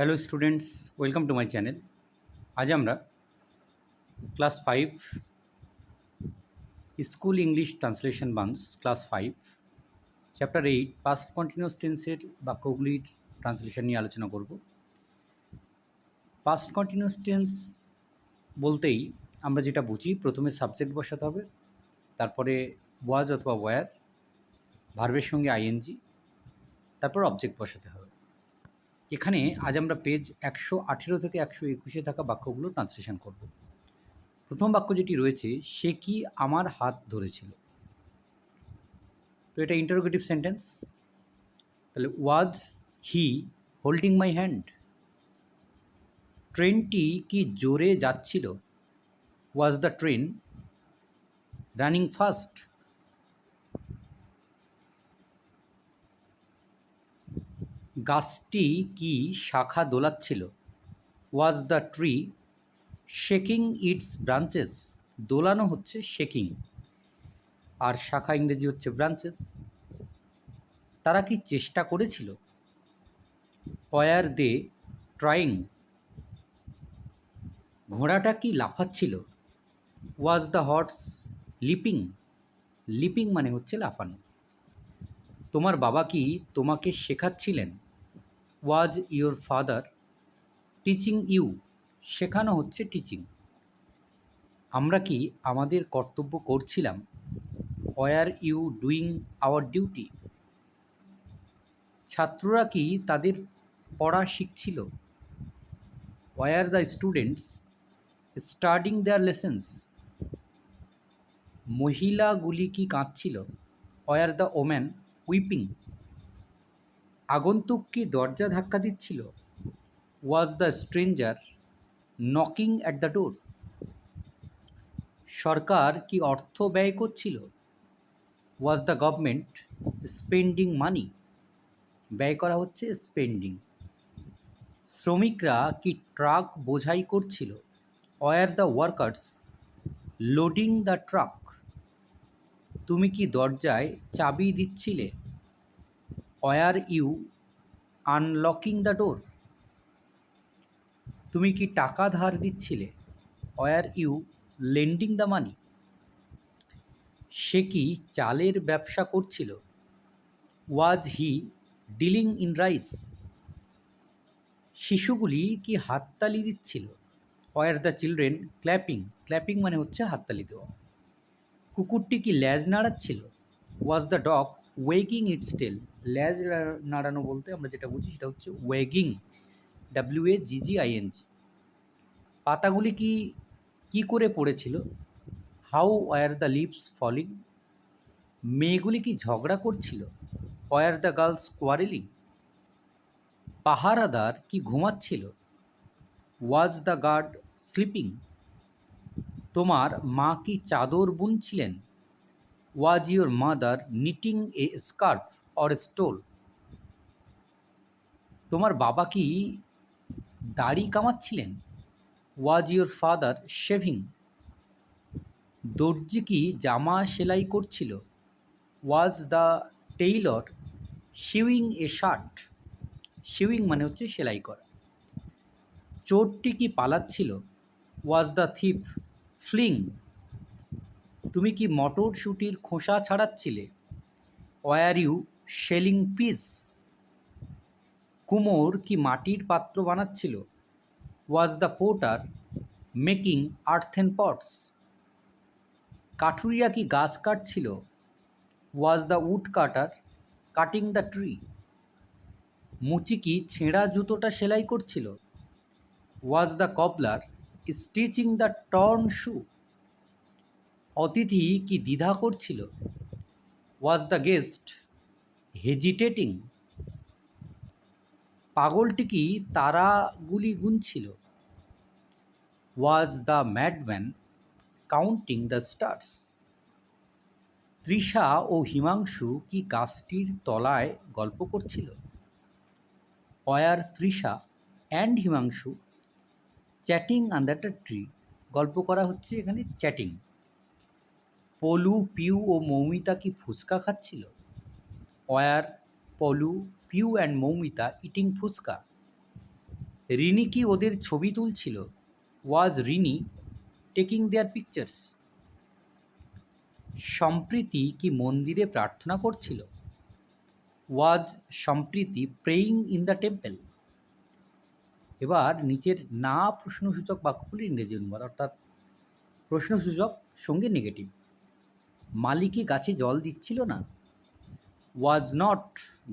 Hello students welcome to my channel আজ আমরা class five school English translation বাংস class five chapter eight past continuous টেন্সের বাক্যগুলির translation নিয়ে আলোচনা করব। পাস্ট কন্টিনিউয়াস টেন্স বলতেই আমরা যেটা বুঝি, প্রথমে সাবজেক্ট বসাতে হবে, তারপরে ওয়াজ অথবা ওয়্যার ভার্বের সঙ্গে আইএনজি তারপর অবজেক্ট বসাতে হবে। এখানে আজ আমরা পেজ একশো আঠেরো থেকে একশো একুশে থাকা বাক্যগুলো ট্রান্সলেশন করব। প্রথম বাক্য যেটি রয়েছে, সে কি আমার হাত ধরেছিল? তো এটা ইন্টারোগেটিভ সেন্টেন্স তাহলে ওয়াজ হি হোল্ডিং মাই হ্যান্ড ট্রেনটি কি জোরে যাচ্ছিল? Was the train running fast গাছটি কি শাখা দোলাচ্ছিল? Was the tree shaking its branches দোলানো হচ্ছে শেকিং আর শাখা ইংরেজি হচ্ছে ব্রাঞ্চেস তারা কি চেষ্টা করেছিল? ওয়ার দে ট্রাইং ঘোড়াটা কি লাফাচ্ছিল? Was the horse leaping leaping মানে হচ্ছে লাফানো। তোমার বাবা কি তোমাকে শেখাচ্ছিলেন? Was your father teaching you শেখানো হচ্ছে টিচিং আমরা কি আমাদের কর্তব্য করছিলাম? Were you doing our duty ছাত্ররা কি তাদের পড়া শিখছিল? Were the students studying their lessons মহিলাগুলি কি কাঁদছিল? ওয়ার দ্য ওম্যান উইপিং আগন্তুক কি দরজা ধাক্কা দিচ্ছিল? Was the stranger knocking at the door সরকার কি অর্থ ব্যয় করছিল? Was the government spending money ব্যয় করা হচ্ছে স্পেন্ডিং শ্রমিকরা কি ট্রাক বোঝাই করছিল? Were the workers loading the truck তুমি কি দরজায় চাবি দিচ্ছিলে? Were you unlocking the door তুমি কি টাকা ধার দিচ্ছিলে? Were you lending the money সে কি চালের ব্যবসা করছিল? Was he dealing in rice শিশুগুলি কি হাততালি দিচ্ছিল? Were the children clapping clapping মানে হচ্ছে হাততালি দেওয়া। কুকুরটি কি ল্যাজ নাড়াচ্ছিল? Was the dog wagging its tail ল্যাজ নাড়ানো বলতে আমরা যেটা বুঝি সেটা হচ্ছে ওয়েগিং ডাব্লিউ এ জিজি আইএনজি পাতাগুলি কি কি করে পড়েছিল? How were the leaves falling মেয়েগুলি কি ঝগড়া করছিল? ওয়ার দ্য গার্লস কোয়ারেলিং পাহারাদার কি ঘুমাচ্ছিল? ওয়াজ দ্য গার্ড স্লিপিং তোমার মা কি চাদর বুনছিলেন? Was your mother knitting a scarf or stole তোমার বাবা কি দাড়ি কামাচ্ছিলেন? ওয়াজ ইউর ফাদার শেভিং দর্জি কি জামা সেলাই করছিল? Was the tailor sewing a shirt sewing মানে হচ্ছে সেলাই করা। চোরটি কি পালাচ্ছিল? ওয়াজ দ্য থিপ ফ্লিং তুমি কি মটরশুঁটির খোসা ছাড়াচ্ছিলে? ওয়ার ইউ শেলিং পিস কুমোর কি মাটির পাত্র বানাচ্ছিল? Was the potter making earthen pots কাঠুরিয়া কি গাছ কাটছিল? Was the woodcutter cutting the tree মুচি কি ছেঁড়া জুতোটা সেলাই করছিল? Was the cobbler stitching the torn shoe অতিথি কি দ্বিধা করছিল? ওয়াজ দ্য গেস্ট হেজিটেটিং পাগলটি কি তারাগুলি গুনছিল? Was the madman counting the stars Trisha ও হিমাংশু কি গাছটির তলায় গল্প করছিল? Were Trisha and Himanshu chatting under tree গল্প করা হচ্ছে এখানে চ্যাটিং পলু, পিউ ও মৌমিতা কি ফুচকা খাচ্ছিল? Were Polu, Piu and Moumita eating fuchka. Rini কি ওদের ছবি তুলছিল? Was Rini taking their pictures Sampriti কি মন্দিরে প্রার্থনা করছিল? ওয়াজ সম্প্রীতি প্রেয়িং ইন দ্য টেম্পল এবার নিচের না প্রশ্নসূচক বাক্যগুলি ইংরেজি অনুবাদ, অর্থাৎ প্রশ্নসূচক সঙ্গে নেগেটিভ মালিকই গাছে জল দিচ্ছিল না। Was not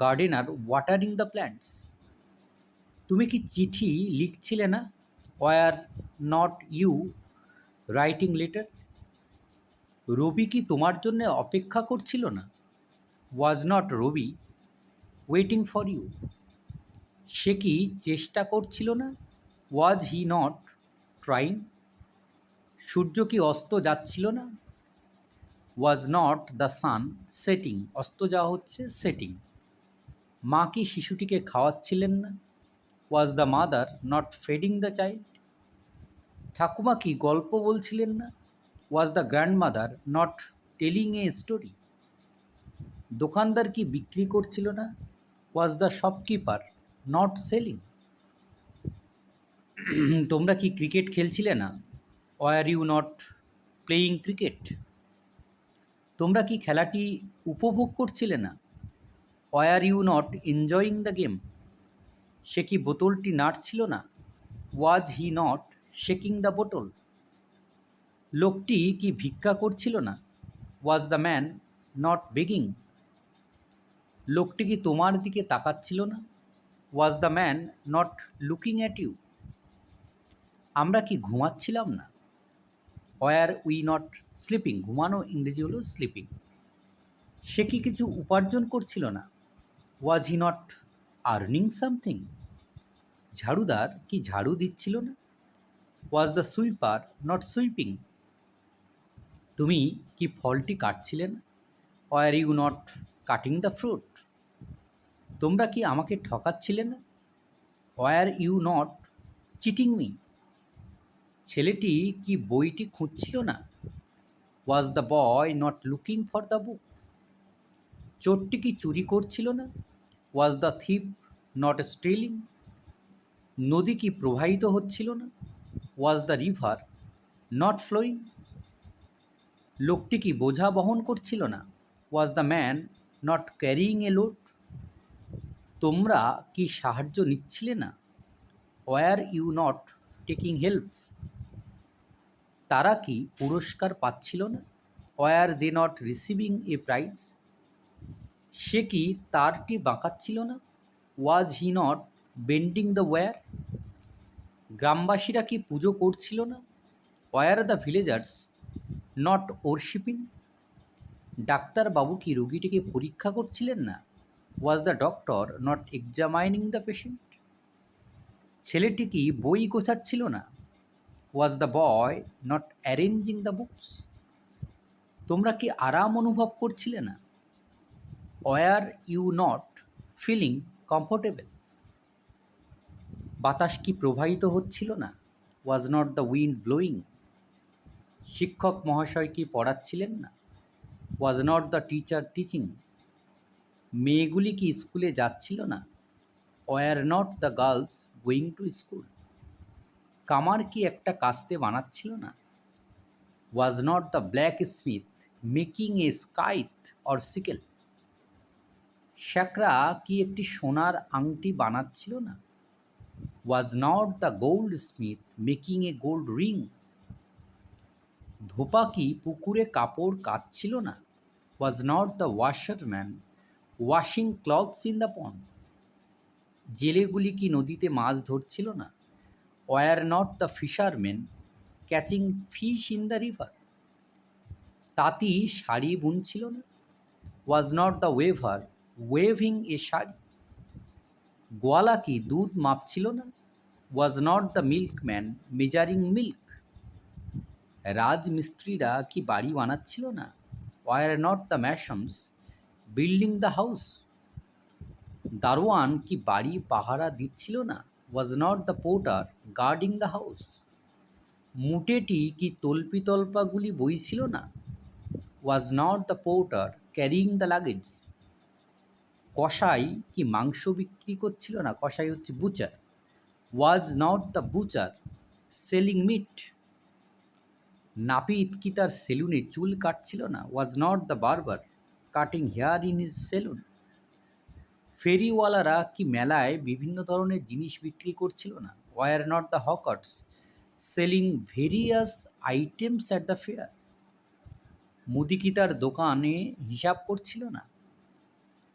gardener watering the plants তুমি কি চিঠি লিখছিলে না? Were not you writing letter Rabi কি তোমার জন্য অপেক্ষা করছিল না? Was not Rabi waiting for you সে কি চেষ্টা করছিল না? ওয়াজ হি নট ট্রাইং সূর্য কি অস্ত যাচ্ছিল না? Was not the sun setting অস্ত যাওয়া হচ্ছে সেটিং মা কি শিশুটিকে খাওয়াচ্ছিলেন না? Was the mother not feeding the child ঠাকুমা কি গল্প বলছিলেন না? Was the grandmother not telling a story দোকানদার কি বিক্রি করছিল না? Was the shopkeeper not selling তোমরা কি ক্রিকেট খেলছিলে না? Were you not playing cricket তোমরা কি খেলাটি উপভোগ করছিলে না? Were you not enjoying the game সে কি বোতলটি নাড়ছিল না? Was he not shaking the bottle লোকটি কি ভিক্ষা করছিল না? Was the man not begging লোকটি কি তোমার দিকে তাকাচ্ছিল না? Was the man not looking at you আমরা কি ঘুমাচ্ছিলাম না? ওয়ার উই নট স্লিপিং ঘুমানো ইংরেজি হলো স্লিপিং সে কি কিছু উপার্জন করছিল না? Was he not earning something ঝাড়ুদার কি ঝাড়ু দিচ্ছিল না? Was the sweeper not sweeping তুমি কি ফলটি কাটছিলে না? Were you not cutting the fruit তোমরা কি আমাকে ঠকাচ্ছিলে না? Were you not cheating me ছেলেটি কি বইটি খুঁজছিল না? Was the boy not looking for the book চোরটি কি চুরি করছিল না? Was the thief not stealing নদী কি প্রবাহিত হচ্ছিল না? Was the river not flowing লোকটি কি বোঝা বহন করছিল না? Was the man not carrying a load তোমরা কি সাহায্য নিচ্ছিলে না? Were you not taking help তারা কি পুরস্কার পাচ্ছিল না? Were they not receiving a prize? সে কি তারটি বাঁকাচ্ছিল না? Was he not bending the wire গ্রামবাসীরা কি পুজো করছিল না? Were the villagers not worshipping? ডাক্তারবাবু কি রুগীটিকে পরীক্ষা করছিলেন না? Was the doctor not examining the patient? ছেলেটি কি বই গোছাচ্ছিল না? Was the boy not arranging the books তোমরা কি আরাম অনুভব করছিলে না? Were you not feeling comfortable বাতাস কি প্রবাহিত হচ্ছিল না? Was not the wind blowing শিক্ষক মহাশয় কি পড়াচ্ছিলেন না? Was not the teacher teaching মেয়েগুলি কি স্কুলে যাচ্ছিল না? Were not the girls going to school কামার কি একটা কাস্তে বানাচ্ছিল না? Was not the blacksmith making a scythe or sickle শ্যাকরা কি একটি সোনার আংটি বানাচ্ছিল না? Was not the goldsmith making a gold ring ধোপা কি পুকুরে কাপড় কাচ্ছিল না? Was not the washerman washing clothes in the pond জেলেগুলি কি নদীতে মাছ ধরছিল না? Were not the fisherman catching fish in the river তাঁতি শাড়ি বুনছিল না। Was not the weaver weaving a sari. গোয়ালা কি দুধ মাপছিল না? Was not the milkman measuring milk রাজমিস্ত্রিরা কি বাড়ি বানাচ্ছিল না? Were not the masons building the house দারোয়ান কি বাড়ি পাহারা দিচ্ছিল না? Was not the porter guarding the house মুটেটি কি তল্পিতল্পাগুলি বইছিল না? Was not the porter carrying the luggage কসাই কি মাংস বিক্রি করছিল না? কসাই হচ্ছে butcher was not the butcher selling meat নাপিত কি তার সেলুনে চুল কাটছিল না? Was not the barber cutting hair in is salon ফেরিওয়ালারা কি মেলায় বিভিন্ন ধরনের জিনিস বিক্রি করছিল না? Were not the hawkers selling various items at the fair মুদি কি তার দোকানে হিসাব করছিল না?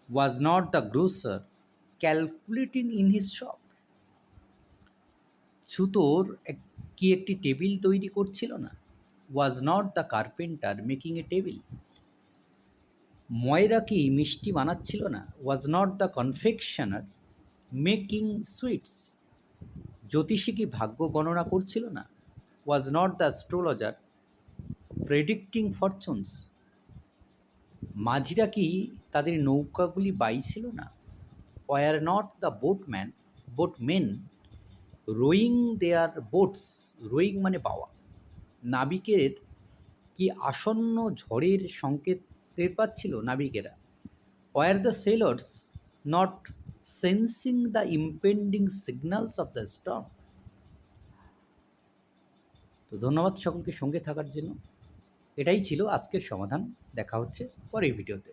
Was not the grocer calculating in his shop ছুতোর কি একটি টেবিল তৈরি করছিল না? Was not the carpenter making a table ময়রা কি মিষ্টি বানাচ্ছিল না? Was not the confectioner making sweets জ্যোতিষী কি ভাগ্য গণনা করছিল না? Was not the astrologer predicting fortunes মাঝিরা কি তাদের নৌকাগুলি বাইছিল না? Were not the boatman boatmen rowing their boats rowing মানে পাওয়া। নাবিকের কি আসন্ন ঝড়ের সংকেত টের পাচ্ছিল নাবিকেরা। Were the sailors not sensing the impending signals of the storm তো ধন্যবাদ সকলকে সঙ্গে থাকার জন্য। এটাই ছিল আজকের সমাধান। দেখা হচ্ছে পরের ভিডিওতে।